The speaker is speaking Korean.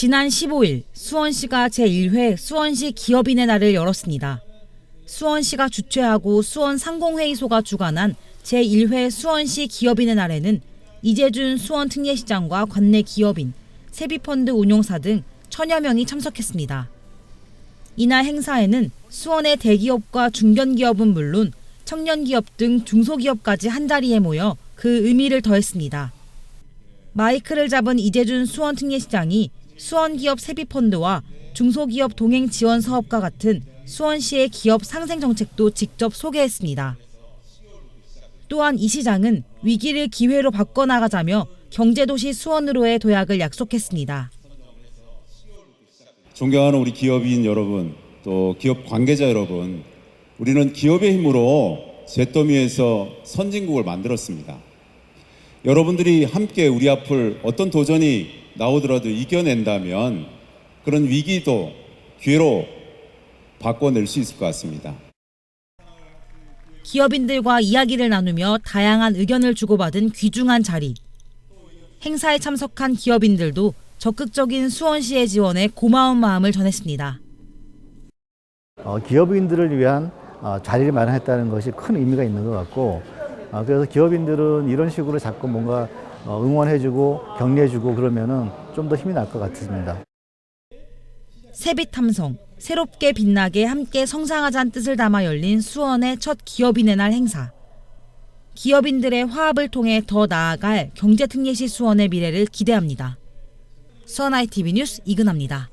지난 15일 수원시가 제1회 수원시 기업인의 날을 열었습니다. 수원시가 주최하고 수원 상공회의소가 주관한 제1회 수원시 기업인의 날에는 이재준 수원 특례시장과 관내 기업인, 세비펀드 운용사 등 천여 명이 참석했습니다. 이날 행사에는 수원의 대기업과 중견기업은 물론 청년기업 등 중소기업까지 한자리에 모여 그 의미를 더했습니다. 마이크를 잡은 이재준 수원 특례시장이 수원기업 세비펀드와 중소기업 동행 지원 사업과 같은 수원시의 기업 상생 정책도 직접 소개했습니다. 또한 이 시장은 위기를 기회로 바꿔나가자며 경제도시 수원으로의 도약을 약속했습니다. 존경하는 우리 기업인 여러분, 또 기업 관계자 여러분, 우리는 기업의 힘으로 잿더미에서 선진국을 만들었습니다. 여러분들이 함께 우리 앞을 어떤 도전이 나오더라도 이겨낸다면 그런 위기도 기회로 바꿔낼 수 있을 것 같습니다. 기업인들과 이야기를 나누며 다양한 의견을 주고받은 귀중한 자리. 행사에 참석한 기업인들도 적극적인 수원시의 지원에 고마운 마음을 전했습니다. 어, 기업인들을 위한 어, 자리를 마련했다는 것이 큰 의미가 있는 것 같고 어, 그래서 기업인들은 이런 식으로 자꾸 뭔가 어, 응원해주고 격려해주고 그러면은 좀 더 힘이 날 것 같습니다. 세빛 탐성, 새롭게 빛나게 함께 성장하자는 뜻을 담아 열린 수원의 첫 기업인의 날 행사. 기업인들의 화합을 통해 더 나아갈 경제특례시 수원의 미래를 기대합니다. 수원 ITV 뉴스 이근합니다.